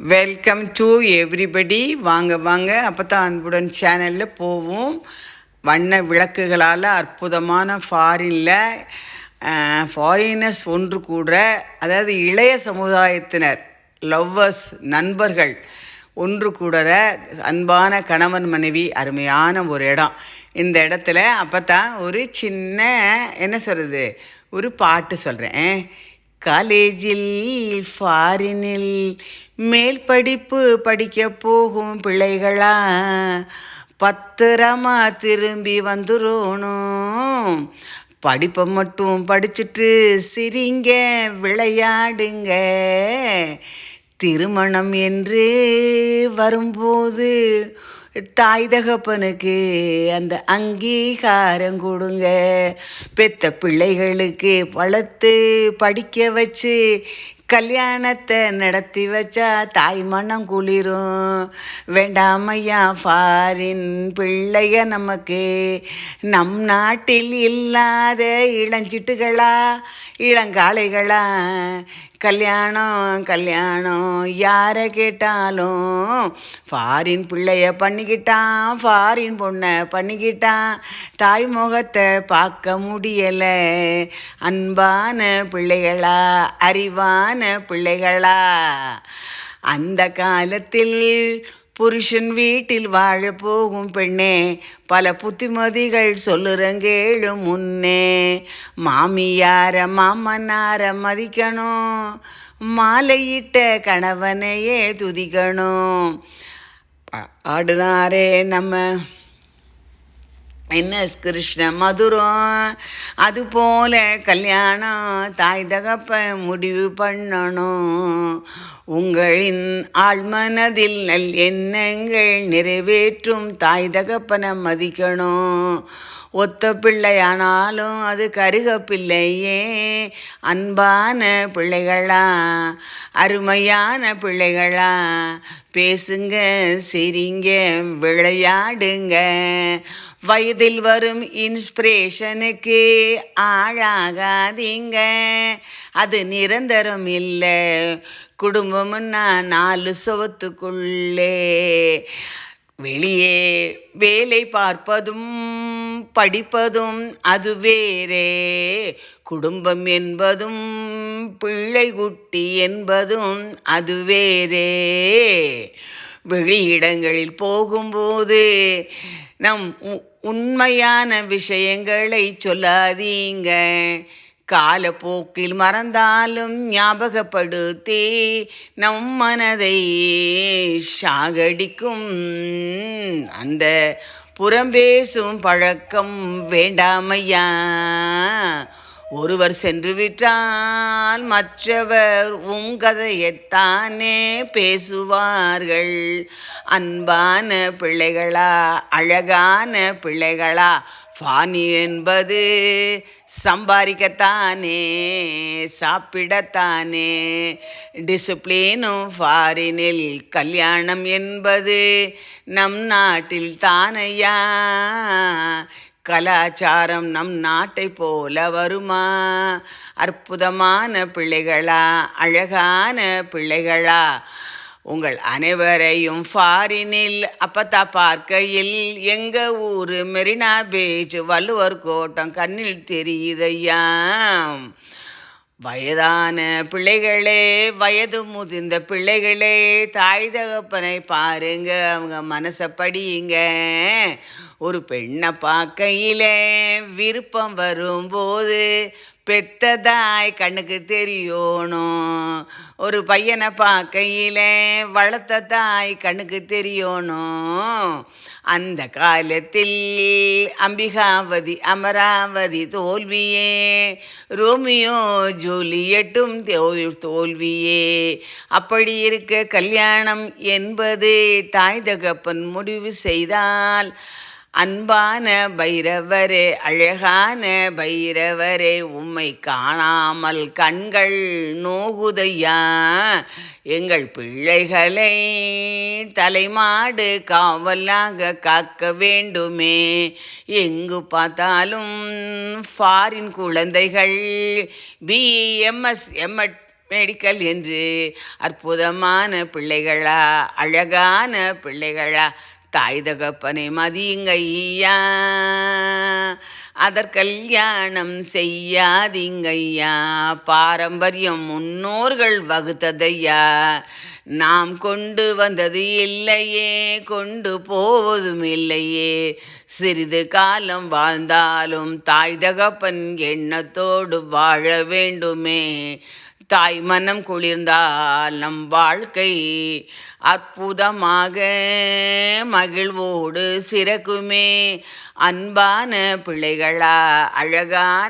Welcome to everybody வாங்க வாங்க. அப்போ தான் அன்புடன் சேனலில் போவோம். வண்ண விளக்குகளால் அற்புதமான ஃபாரினில் ஃபாரினர்ஸ் ஒன்று கூட அதாவது இளைய சமுதாயத்தினர் லவ்வர்ஸ் நண்பர்கள் ஒன்று கூடற அன்பான கணவன் மனைவி அருமையான ஒரு இடம். இந்த இடத்துல அப்போ தான் ஒரு சின்ன என்ன சொல்கிறது ஒரு பாட்டு சொல்கிறேன் காலேஜில் ஃபாரினில் மேல் படிப்பு படிக்க போகும் பிள்ளைகளா பத்திரமா திரும்பி வந்துடணும் படிப்பை மட்டும் படிச்சுட்டு சிரிங்க விளையாடுங்க. திருமணம் என்று வரும்போது தாய் தகப்பனுக்கு அந்த அங்கீகாரம் கொடுங்க. பெத்த பிள்ளைகளுக்கு வளர்த்து படிக்க வச்சு கல்யாணத்தை நடத்தி வச்சா தாய் மனம் குளிரும். வேண்டாமையா ஃபாரின் பிள்ளைய நமக்கு. நம் நாட்டில் இல்லாத இளஞ்சிட்டுகளா இளங்காளைகளா? கல்யாணம் கல்யாணம் யாரை கேட்டாலும் ஃபாரின் பிள்ளைய பண்ணிக்கிட்டான் ஃபாரின் பொண்ணை பண்ணிக்கிட்டான். தாய் முகத்தை பார்க்க முடியலை. அன்பான பிள்ளைகளா அறிவான பிள்ளைகளா? அந்த காலத்தில் புருஷன் வீட்டில் வாழ போகும் பெண்ணே பல புத்திமதிகள் சொல்லுறங்கேளும் முன்னே. மாமியார மாமனார மதிக்கணும். மாலையிட்ட கணவனையே துதிக்கணும். ஆடுனாரே நம்ம என்ன கிருஷ்ண மதுரம். அதுபோல கல்யாணம் தாய் தகப்ப முடிவு பண்ணணும். உங்களின் ஆழ்மனதில் நல் எண்ணங்கள் நிறைவேற்றும் தாய் தகப்பனை மதிக்கணும். ஒத்த பிள்ளையானாலும் அது கருக பிள்ளையே. அன்பான பிள்ளைகளா அருமையான பிள்ளைகளா பேசுங்க சிரிங்க விளையாடுங்க. வயதில் வரும் இன்ஸ்பிரேஷனுக்கு ஆளாகாதீங்க. அது நிரந்தரம் இல்லை. குடும்பம்னா நாலு சுவத்துக்குள்ளே வெளியே வேலை பார்ப்பதும் படிப்பதும் அது வேறே. குடும்பம் என்பதும் பிள்ளை குட்டி என்பதும் அது வேறே. வெளியிடங்களில் போகும்போது நம் உண்மையான விஷயங்களை சொல்லாதீங்க. காலப்போக்கில் மறந்தாலும் ஞாபகப்படுத்தி நம் மனதை சாகடிக்கும். அந்த புறம்பேசும் பழக்கம் வேண்டாமையா? ஒருவர் சென்று விட்டால் மற்றவர் உங்கதையத்தானே பேசுவார்கள். அன்பான பிள்ளைகளா அழகான பிள்ளைகளா ஃபானி என்பது சம்பாதிக்கத்தானே சாப்பிடத்தானே. டிசிப்ளினும் ஃபாரினில் கல்யாணம் என்பது நம் நாட்டில் தானையா? கலாச்சாரம் நம் நாட்டை போல வருமா? அற்புதமான பிள்ளைகளா? அழகான பிள்ளைகளா? உங்கள் அனைவரையும் ஃபாரினில் அப்பத்தா பார்க்கையில் எங்கள் ஊர்? மெரினா பீச் வள்ளுவர் கோட்டம் கண்ணில் தெரியுதையா வயதான பிள்ளைகளே வயது முதிர்ந்த பிள்ளைகளே தாய் தகப்பனை பாருங்க அவங்க மனசை படியுங்க. ஒரு பெண்ணை பார்க்கையில விருப்பம் வரும்போது பெத்ததாய் கண்ணுக்கு தெரியணும். ஒரு பையனை பார்க்கையில் வளர்த்த தாய் கண்ணுக்கு தெரியணும். அந்த காலத்தில் அம்பிகாவதி அமராவதி தோல்வியே. ரோமியோ ஜூலியட்டும் தோல்வியே. அப்படி இருக்க கல்யாணம் என்பது தாய் தகப்பன் முடிவு செய்தால் அன்பான பைரவரே அழகான பைரவரே உம்மை காணாமல் கண்கள் நோகுதையா? எங்கள் பிள்ளைகளை தலைமாடு காவலாக காக்க வேண்டுமே. எங்கு பார்த்தாலும் ஃபாரின் குழந்தைகள் பிஎம்எஸ் எம்எட் மெடிக்கல் என்று அற்புதமான பிள்ளைகளா அழகான பிள்ளைகளா தாய் தகப்பனை மதியுங்கய்யா. அதற்கல்யாணம் செய்யாதீங்கய்யா. பாரம்பரியம் முன்னோர்கள் வகுத்ததையா. நாம் கொண்டு வந்தது இல்லையே கொண்டு போவதும் இல்லையே. சிறிது காலம் வாழ்ந்தாலும் தாய் தகப்பன் எண்ணத்தோடு வாழ வேண்டுமே. தாய் மனம் குளிர்ந்தால் நம் வாழ்க்கை அற்புதமாக மகிழ்வோடு சிறக்குமே. அன்பான பிள்ளைகளா அழகான